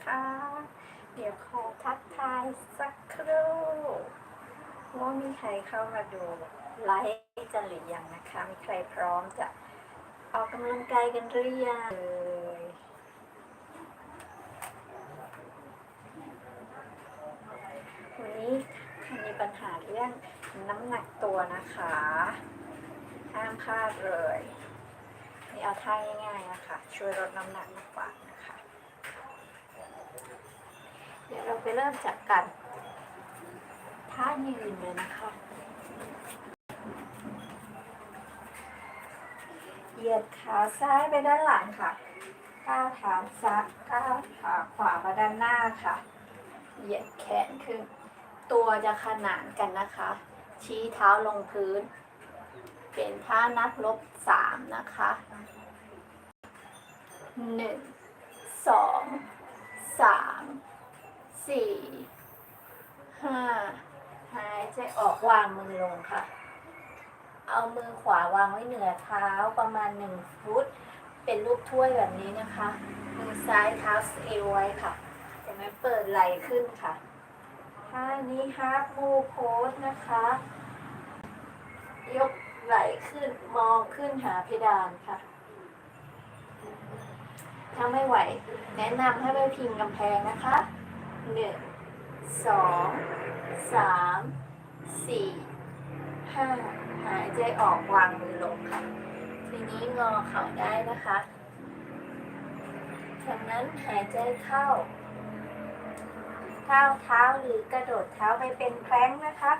นะคะ เดี๋ยวขอทักทายสักครู่ว่ามีใครเข้ามาดูไลฟ์จะหรือยังนะคะ มีใครพร้อมจะออกกำลังกายกันหรือยังเอ่ยวันนี้มีปัญหาเรื่องน้ำหนักตัวนะคะ ห้ามพลาดเลย นี่เอาท่าง่ายๆนะคะ ช่วยลดน้ำหนักมาฝากนะคะ เดี๋ยวเราไปเริ่มจากกันท่ายืนเลยนะคะ เหยียดขาซ้ายไปด้านหลังค่ะ ก้าวขาซ้ายก้าวขาขวามาด้านหน้าค่ะ เหยียดแขนขึ้น ตัวจะขนานกันนะคะ ชี้เท้าลงพื้น เป็นท่านับลบสามนะคะหนึ่งสองสาม สี่ห้าหายใจออกวางมือลงค่ะ เอามือขวาวางไว้เหนือเท้าประมาณหนึ่งฟุต เป็นรูปถ้วยแบบนี้นะคะ มือซ้ายเท้าเอวไว้ค่ะจากนั้นเปิดไหล่ขึ้นค่ะท่านี้ฮาร์ปมูโพสนะคะ ยกไหล่ขึ้นมองขึ้นหาเพดานค่ะ ถ้าไม่ไหว แนะนำให้ไปพิงกำแพงนะคะ หนึ่งสองสามสี่ห้าหายใจออกวางมือลงค่ะ ทีนี้งอเข่าได้นะคะจากนั้นหายใจเข้าก้าวเท้าหรือกระโดดเท้าไปเป็นแพลงนะคะ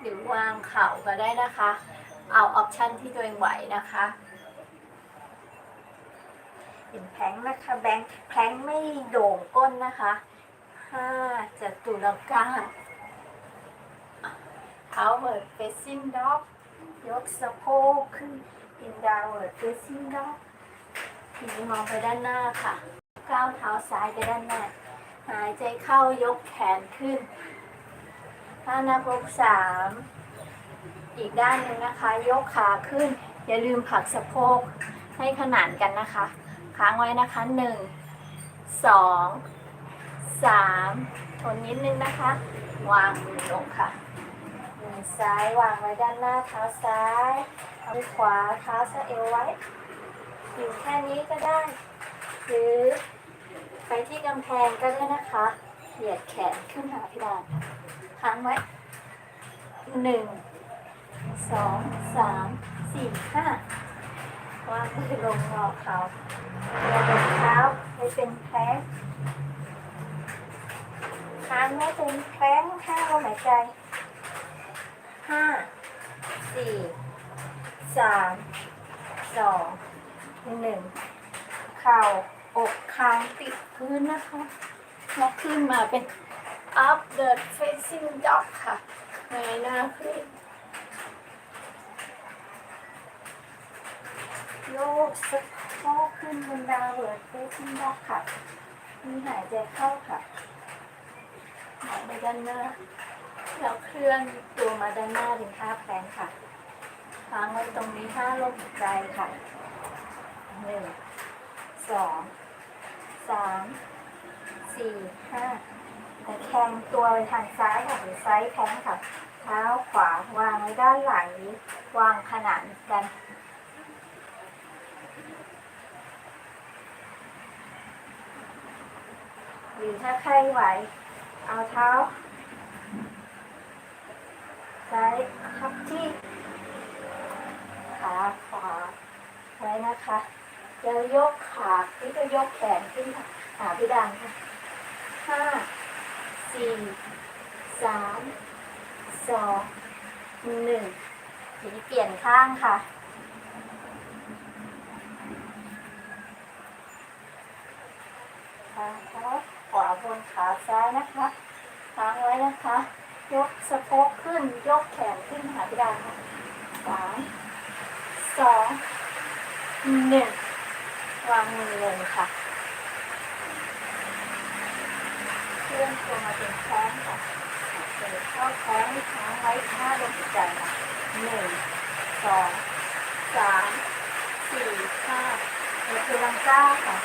หรือวางเข่าก็ได้นะคะ เอาออปชันที่ตัวเองไหวนะคะ เป็นแพงนะคะแบงค์แพลงไม่โด่งก้นนะคะห้าจะตุลกาเท้าเวิร์ดเฟซซิ่งด็อกยกสะโพกขึ้นอินดาวเวิร์ดเฟซซิ่งด็อกทีนี้มองไปด้านหน้าค่ะ ก้าวเท้าซ้ายไปด้านหน้า หายใจเข้ายกแขนขึ้นท่านับลบสามอีกด้านหนึ่งนะคะ ยกขาขึ้น อย่าลืมผลักสะโพกให้ขนานกันนะคะ ค้างไว้นะคะหนึ่งสองสามทนนิดนึงนะคะ วางมือลงค่ะมือซ้ายวางไว้ด้านหน้าเท้าซ้ายเอามือขวาเท้าสะเอวไว้ อยู่แค่นี้ก็ได้ หรือไปที่กำแพงก็ได้นะคะ เหยียดแขนขึ้นหาพิดานค้างไว้หนึ่งสองสามสี่ห้า วางมือลงงอเขากระดกเท้าไปเป็นแพลงค้างไว้เป็นแพลงห้าลมหายใจห้าสี่สามสองหนึ่งเข่าอกคางติดพื้นนะคะแล้วขึ้นมาเป็น up the facing dog ค่ะเงยหน้าขึ้น โยกสะโพกขึ้นบนดาวเวิร์ด facing dog ค่ะ มีหายใจเข้าค่ะ หายไปด้านหน้า แล้วเคลื่อนตัวมาด้านหน้าถึงท่าแพลงค่ะค้างไว้ตรงนี้ห้าลมหายใจค่ะหนึ่งสองสามสี่ห้าแต่แขงตัวไปทางซ้ายค่ะหรือไซส์แขงค่ะ เท้าขวาวางไว้ด้านหลังวางขนานกัน หรือถ้าใครไหว เอาเท้า ซ้ายทับที่ขาขวาไว้นะคะแล้วยกขาที่ก็ยกแขนขึ้นค่ะหาพิดานค่ะห้าสี่สามสองหนึ่งทีนี้เปลี่ยนข้างค่ะ ขาเท้าขวาบ นขาซ้ายนะคะค้างไว้นะคะ ยกสะโพกขึ้น ยกแขนขึ้นหาพิดานค่ะสามสองหนึ่งวางมือลงค่ะเคลื่อนตัวมาเป็นแข้งค่ะเปิดเข้าแข้งค้างไว้ห้าลมหายใจค่ะหนึ่งสองสามสี่ห้าหนี่คือลังก้าค่ะ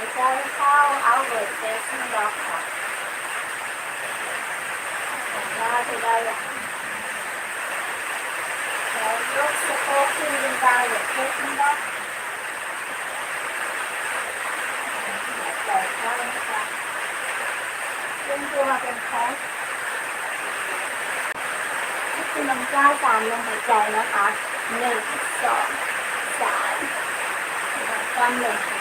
หายใจเข้า outward facing dog ค่ะหน้าไปได้อย่างแล้วยกสะโพกขึ้นเป็น downward facing dog หายใจเข้านะคะขึ้นตัวมาเป็นแพ็คนี่คือลำก้าวตามลมหายใจนะคะหนึ่งสองสามแล้วก็หนึ่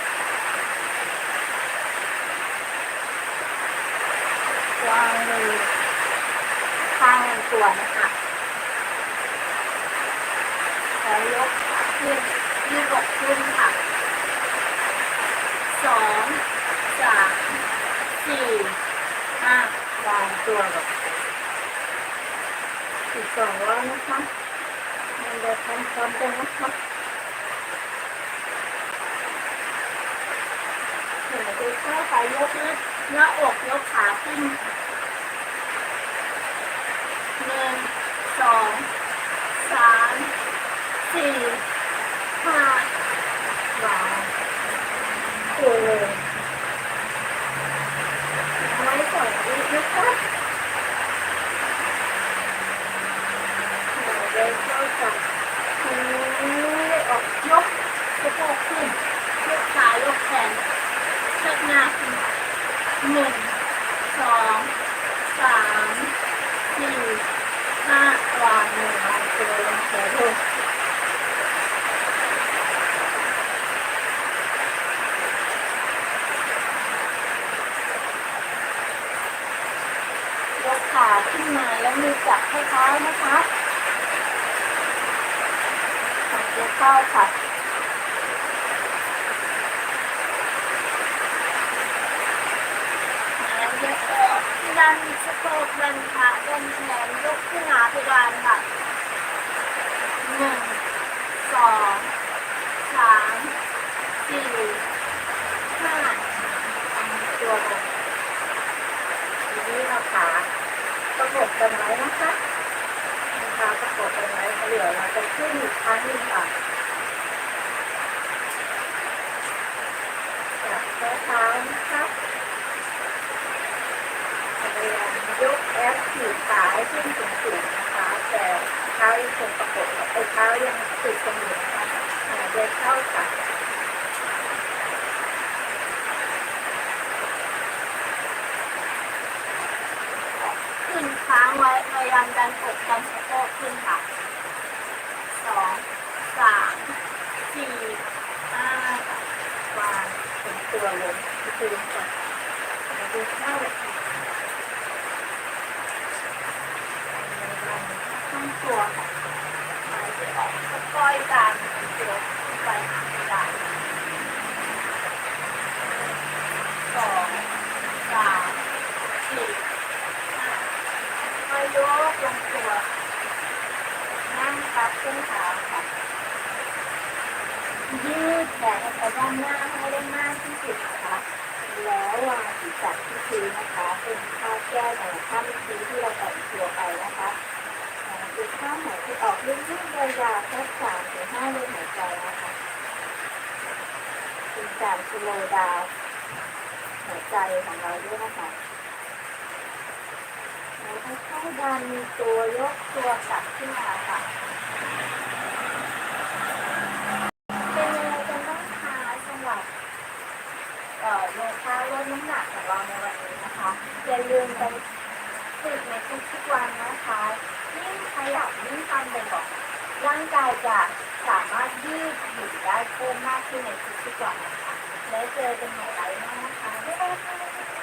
วางมือข้างลำตัวนะคะแล้วยกขึ้นยืดอกขึ้นค่ะสองสามสี่ห้าวางตัวลงอีกสองรอบนะคะมันเดินพร้อมๆกันนะคะเดี๋ยวดูข้าวขายก หน้าอกยกขาขึ้นหนึ่งสองสามสี่ห้าวางโอ้ไว้สองวินะคะเดินเข้ากับทีออกยกสะโพกขึ้นยกขายกแขนเชิดหน้าขึ้น หนึ่งสองสามสี่ห้าวางมือวางตัวลงแขนลงยกขาขึ้นมาแล้วมือจับให้เท้านะคะหายใจเข้าค่ะแล้ว ยกออกดันสะโพกดันขาดันแขนยกขึ้นหาเพดานค่ะหนึ่งสองสามสี่ห้าตัวลงทีนี้เราขาประกบกันไว้นะคะนะคะประกบกันไว้เดี๋ยวเราจะขึ้นอีกครั้งหนึ่งค่ะจับเท้าเท้านะคะ พยา ยกแอปถีบขาให้ขึ้นสูงๆนะคะ แต่เท้ายังคงประกบกับไอ้เท้ายังติดกันอยู่นะคะอ่าเดินเข้าค่ะขึ้นค้างไว้พยายามดันอกดันสะโพกขึ้นค่ะสองสามสี่ห้าค่ะวางถึงตัวลงที่พื้นก่อนดูเข้าค่ะ ทั้งตัวค่ะหายใจออกค่อยๆการตัวขึ้นไปหาไม่ได้สองสามสี่ห้าค่อยยกลงตัวนั่งพับต้นขาค่ะยืดแขนออกไปด้านหน้าให้ได้มากที่สุดนะคะแล้ววางศีรษะที่พื้นนะคะ เป็นท่าแก้แต่ละท่าเมื่อกี้ที่เราแต่งตัวไปนะคะ ดู ข้ามหายใจออกลึกๆยาวๆสักสามถึงห้าลมหายใจนะคะเป็นการสโลว์ดาวหัวใจของเราด้วยนะคะแล้วค่อยๆดันตัวยกตัวกลับขึ้นมาค่ะเป็นยังไงกันบ้างคะสำหรับเอ่อโยคะลดน้ำหนักของเราในวันนี้นะคะ อย่าลืมไปฝึกในทุกๆวันนะคะ ยิ่งขยับยิ่งทำบ่อยๆร่างกายจะสามารถยืดหยุ่นได้เพิ่มมากขึ้นในทุกๆวันนะคะ แล้วเจอกันใหม่ไลฟ์หน้านะคะบ๊ายบายค่ะ